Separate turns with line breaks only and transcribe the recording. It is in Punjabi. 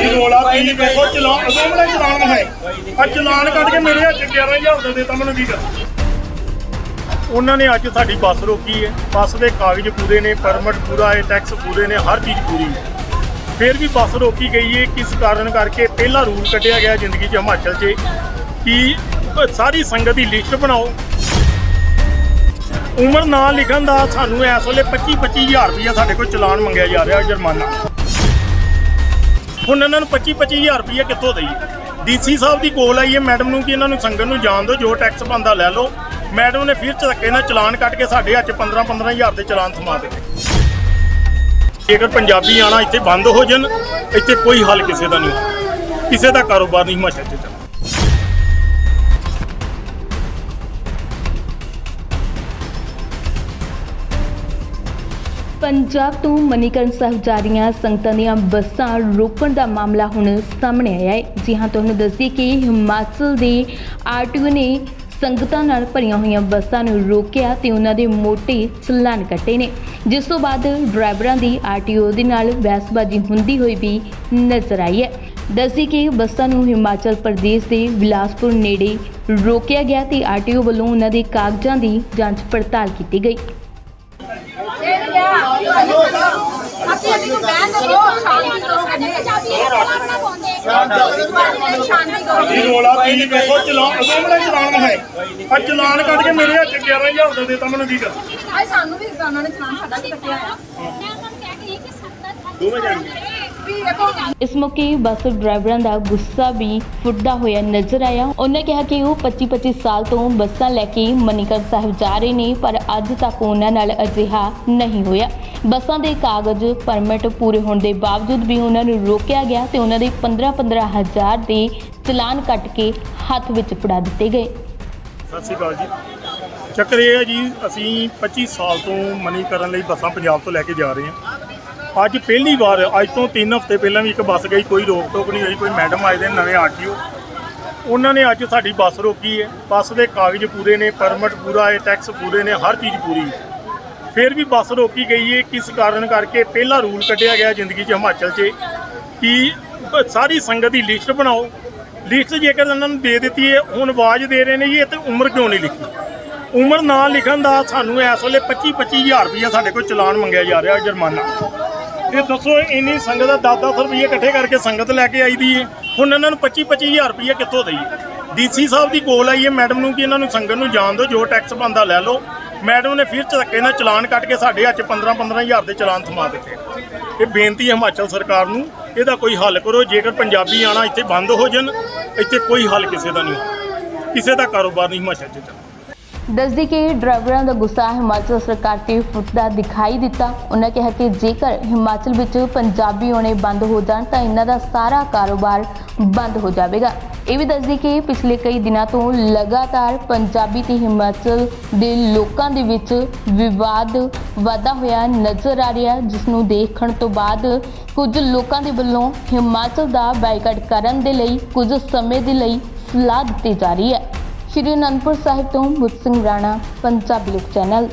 ਇਹ ਰੋਲਾ ਪੀ ਵੇਖੋ ਚਲਾਨ ਅਗਲੇ ਚਲਾਨ ਹੈ ਆ ਚਲਾਨ ਕੱਢ ਕੇ ਮੇਰੇ ਹੱਥ 11000 ਦਾ ਦਿੱਤਾ ਮੈਨੂੰ ਕੀ ਕਰ ਉਹਨਾਂ ਨੇ ਅੱਜ ਸਾਡੀ ਬੱਸ ਰੋਕੀ ਹੈ। ਬੱਸ ਦੇ ਕਾਗਜ਼ ਪੂਰੇ ਨੇ ਪਰਮਿਟ ਪੂਰਾ ਹੈ ਟੈਕਸ ਪੂਰੇ ਨੇ, ਹਰ ਚੀਜ਼ ਪੂਰੀ ਹੈ। ਫਿਰ ਵੀ ਬੱਸ ਰੋਕੀ ਗਈ ਹੈ ਕਿਸ ਕਾਰਨ ਕਰਕੇ ਪਹਿਲਾ ਰੂਲ ਕੱਢਿਆ ਗਿਆ ਜ਼ਿੰਦਗੀ 'ਚ ਹਿਮਾਚਲ 'ਚ ਕਿ ਸਾਰੀ ਸੰਗਤ ਦੀ ਲਿਸਟ ਬਣਾਓ। ਉਮਰ ਨਾ ਲਿਖਣ ਦਾ ਸਾਨੂੰ ਇਸ ਵੇਲੇ 25 25000 ਰੁਪਇਆ ਸਾਡੇ ਕੋਲ ਚਲਾਨ ਮੰਗਿਆ ਜਾ ਰਿਹਾ ਜੁਰਮਾਨਾ। ਹੁਣ ਇਹਨਾਂ ਨੂੰ 25 25000 ਰੁਪਇਆ ਕਿੱਥੋਂ ਦਈਏ? ਡੀਸੀ ਸਾਹਿਬ ਦੀ ਕੋਲ ਆਈ ਹੈ, ਮੈਡਮ ਨੂੰ ਕਿ ਇਹਨਾਂ ਨੂੰ ਸੰਗਤ ਨੂੰ ਜਾਣ ਦਿਓ, ਜੋ ਟੈਕਸ ਬੰਦਾ ਲੈ ਲਓ। ਮੈਡਮ ਨੇ ਫਿਰ ਧੱਕੇ ਨਾਲ ਚਲਾਨ ਕੱਟ ਕੇ ਸਾਡੇ ਅੱਜ 'ਚ 15 15000 ਦੇ ਚਲਾਨ ਸਮਾ ਦਿੱਤੇ। ਜੇਕਰ ਪੰਜਾਬੀ ਆਣਾ ਇੱਥੇ ਬੰਦ ਹੋ ਜਾਣ, ਇੱਥੇ ਕੋਈ ਹੱਲ ਕਿਸੇ ਦਾ ਨਹੀਂ ਕਿਸੇ ਦਾ ਕਾਰੋਬਾਰ ਨਹੀਂ ਹਿਮਾਚਲ 'ਚ
ਪੰਜਾਬ ਤੋਂ ਮਨੀਕਰਨ ਸਾਹਿਬ ਜਾ ਰਹੀਆਂ ਸੰਗਤਾਂ ਦੀਆਂ ਬੱਸਾਂ ਰੋਕਣ ਦਾ ਮਾਮਲਾ ਹੁਣ ਸਾਹਮਣੇ ਆਇਆ ਹੈ। ਜੀ ਹਾਂ, ਤੁਹਾਨੂੰ ਦੱਸਦੀ ਕਿ ਹਿਮਾਚਲ ਦੇ ਆਰਟੀਓ ਨੇ ਸੰਗਤਾਂ ਨਾਲ ਭਰੀਆਂ ਹੋਈਆਂ ਬੱਸਾਂ ਨੂੰ ਰੋਕਿਆ ਤੇ ਉਹਨਾਂ ਦੇ ਮੋਟੇ ਚਲਾਨ ਕੱਟੇ ਨੇ। ਜਿਸ ਤੋਂ ਬਾਅਦ ਡਰਾਈਵਰਾਂ ਦੀ ਆਰਟੀਓ ਦੇ ਨਾਲ ਬਹਿਸਬਾਜ਼ੀ ਹੁੰਦੀ ਹੋਈ ਵੀ ਨਜ਼ਰ ਆਈ ਹੈ। ਦੱਸੀ ਕਿ ਬੱਸਾਂ ਨੂੰ ਹਿਮਾਚਲ ਪ੍ਰਦੇਸ਼ ਦੇ ਬਿਲਾਸਪੁਰ ਨੇੜੇ ਰੋਕਿਆ ਗਿਆ ਤੇ ਆਰਟੀਓ ਵੱਲੋਂ ਉਹਨਾਂ ਦੇ ਕਾਗਜ਼ਾਂ ਦੀ ਜਾਂਚ ਪੜਤਾਲ ਕੀਤੀ ਗਈ।
ਇਹ ਰੋਲਾ ਪੀ ਵੇਖੋ ਚਲਾਨ ਅਗਲੇ ਬੜਾ ਚਲਾਨ ਹੈ? ਆ ਚਲਾਨ ਕੱਢ ਕੇ ਮੇਰੇ ਹੱਥ 'ਚ 11000 ਦਾ ਦਿੱਤਾ ਮੈਨੂੰ ਕੀ ਕਰ?
ਸਾਨੂੰ ਵੀ ਉਹਨਾਂ ਨੇ ਚਲਾਨ ਸਾਡਾ ਵੀ ਕੱਟਿਆ ਆ
ਦੋਵੇਂ ਜਾਣਗੇ
ਇਸ ਮੌਕੇ ਬੱਸ ਡਰਾਈਵਰਾਂ ਦਾ ਗੁੱਸਾ ਵੀ ਫੁੱਟਦਾ ਹੋਇਆ ਨਜ਼ਰ ਆਇਆ। ਉਹਨੇ ਕਿਹਾ ਕਿ ਉਹ 25-25 ਸਾਲ ਤੋਂ ਬੱਸਾਂ ਲੈ ਕੇ ਮਨੀਕਰਨ ਸਾਹਿਬ ਜਾ ਰਹੇ ਨੇ, ਪਰ ਅੱਜ ਤੱਕ ਉਹਨਾਂ ਨਾਲ ਅਜਿਹਾ ਨਹੀਂ ਹੋਇਆ। ਬੱਸਾਂ ਦੇ ਕਾਗਜ਼ ਪਰਮਿਟ ਪੂਰੇ ਹੋਣ ਦੇ ਬਾਵਜੂਦ ਵੀ ਉਹਨਾਂ ਨੂੰ ਰੋਕਿਆ ਗਿਆ ਤੇ ਉਹਨਾਂ ਦੇ 15-15 ਹਜ਼ਾਰ ਦੇ ਚਲਾਨ ਕੱਟ ਕੇ ਹੱਥ ਵਿੱਚ ਫੜਾ ਦਿੱਤੇ ਗਏ।
ਸਤਿ ਸ਼੍ਰੀ ਅਕਾਲ ਜੀ। ਚੱਕਰ ਇਹ ਹੈ ਜੀ, ਅਸੀਂ 25 ਸਾਲ ਤੋਂ ਮਨੀ ਕਰਨ ਲਈ ਬੱਸਾਂ ਪੰਜਾਬ ਤੋਂ ਲੈ ਕੇ ਜਾ ਰਹੇ ਹਾਂ। ਅੱਜ ਪਹਿਲੀ ਵਾਰ, ਅੱਜ ਤੋਂ 3 ਹਫ਼ਤੇ ਪਹਿਲਾਂ ਵੀ ਇੱਕ ਬੱਸ ਗਈ, ਕੋਈ ਰੋਕ ਟੋਕ ਨਹੀਂ ਹੋਈ, ਕੋਈ ਮੈਡਮ ਆਏ ਦੇ ਨਵੇਂ ਆਰਟੀਓ। ਉਹਨਾਂ ਨੇ ਅੱਜ ਸਾਡੀ ਬੱਸ ਰੋਕੀ ਹੈ। ਬੱਸ ਦੇ ਕਾਗਜ਼ ਪੂਰੇ ਨੇ, ਪਰਮਿਟ ਪੂਰਾ ਹੈ, ਟੈਕਸ ਪੂਰੇ ਨੇ, ਹਰ ਚੀਜ਼ ਪੂਰੀ। ਹੈ ਫਿਰ ਵੀ ਬੱਸ ਰੋਕੀ ਗਈ ਹੈ। ਕਿਸ ਕਾਰਨ ਕਰਕੇ? ਪਹਿਲਾ ਰੂਲ ਕੱਢਿਆ ਗਿਆ ਜ਼ਿੰਦਗੀ 'ਚ ਹਿਮਾਚਲ 'ਚ ਕਿ ਸਾਰੀ ਸੰਗਤ ਦੀ ਲਿਸਟ ਬਣਾਓ। ਲਿਸਟ ਜੇਕਰ ਇਹਨਾਂ ਨੂੰ ਦੇ ਦਿੱਤੀ ਹੈ, ਹੁਣ ਆਵਾਜ਼ ਦੇ ਰਹੇ ਨੇ ਜੀ, ਇਹ ਤੇ ਉਮਰ ਕਿਉਂ ਨਹੀਂ ਲਿਖੀ? ਉਮਰ ਨਾ ਲਿਖਣ ਦਾ ਸਾਨੂੰ ਇਸ ਵੇਲੇ 25 25000 ਰੁਪਇਆ ਸਾਡੇ ਕੋਲ ਚਲਾਨ ਮੰਗਿਆ ਜਾ ਰਿਹਾ ਜੁਰਮਾਨਾ। ਇਹ ਦੱਸੋ, ਇੰਨੀ ਸੰਗਤ ਦਾ 10-10 ਰੁਪਏ ਇਕੱਠੇ ਕਰਕੇ ਸੰਗਤ ਲੈ ਕੇ ਆਈ ਦੀ ਹੈ ਹੁਣ ਇਹਨਾਂ ਨੂੰ 25 25000 ਰੁਪਇਆ ਕਿੱਥੋਂ ਦਈਏ? ਡੀਸੀ ਸਾਹਿਬ ਦੀ ਕੋਲ ਆਈ ਹੈ ਮੈਡਮ ਨੂੰ ਕਿ ਇਹਨਾਂ ਨੂੰ ਸੰਗਤ ਨੂੰ ਜਾਣ ਦਿਓ, ਜੋ ਟੈਕਸ ਬੰਦਾ ਲੈ ਲਓ। ਮੈਡਮ ਨੇ ਫਿਰ ਧੱਕੇ ਨਾਲ ਚਲਾਨ ਕੱਟ ਕੇ ਸਾਡੇ ਅੱਜ 'ਚ 15 15000 ਦੇ ਚਲਾਨ ਸਮਾ ਦਿੱਤੇ। ਇਹ ਬੇਨਤੀ ਹੈ ਹਿਮਾਚਲ ਸਰਕਾਰ ਨੂੰ, ਇਹਦਾ ਕੋਈ ਹੱਲ ਕਰੋ, ਜੇਕਰ ਪੰਜਾਬੀ ਆਣਾ ਇੱਥੇ ਬੰਦ ਹੋ ਜਾਣ, ਇੱਥੇ ਕੋਈ ਹੱਲ ਕਿਸੇ ਦਾ ਨਹੀਂ ਕਿਸੇ ਦਾ ਕਾਰੋਬਾਰ ਨਹੀਂ ਹਿਮਾਚਲ 'ਚ
ਦੱਸਦੀ ਕਿ ਡਰਾਈਵਰਾਂ ਦਾ ਗੁੱਸਾ ਹਿਮਾਚਲ ਸਰਕਾਰ ਤੇ ਫੁੱਟਦਾ ਦਿਖਾਈ ਦਿੱਤਾ। ਉਹਨਾਂ ਕਿਹਾ ਕਿ ਜੇਕਰ ਹਿਮਾਚਲ ਵਿੱਚ ਪੰਜਾਬੀ ਆਉਣੇ ਬੰਦ ਹੋ ਜਾਣ, ਤਾਂ ਇਹਨਾਂ ਦਾ ਸਾਰਾ ਕਾਰੋਬਾਰ ਬੰਦ ਹੋ ਜਾਵੇਗਾ। ਇਹ ਵੀ ਦੱਸਦੀ ਕਿ ਪਿਛਲੇ ਕਈ ਦਿਨਾਂ ਤੋਂ ਲਗਾਤਾਰ ਪੰਜਾਬੀ ਤੇ ਹਿਮਾਚਲ ਦੇ ਲੋਕਾਂ ਦੇ ਵਿੱਚ ਵਿਵਾਦ ਵਾਧਾ ਹੋਇਆ ਨਜ਼ਰ ਆ ਰਿਹਾ ਜਿਸ ਨੂੰ ਦੇਖਣ ਤੋਂ ਬਾਅਦ ਕੁਝ ਲੋਕਾਂ ਦੇ ਵੱਲੋਂ ਹਿਮਾਚਲ ਦਾ ਬਾਈਕਾਟ ਕਰਨ ਦੇ ਲਈ ਕੁਝ ਸਮੇਂ ਦੇ ਲਈ ਸਲਾਹ ਦਿੱਤੀ ਜਾ ਰਹੀ ਹੈ। ਸ਼੍ਰੀ ਅਨੰਦਪੁਰ ਸਾਹਿਬ ਤੋਂ ਮੁਤ ਸਿੰਘ ਰਾਣਾ ਪੰਜਾਬੀ ਲੋਕ ਚੈਨਲ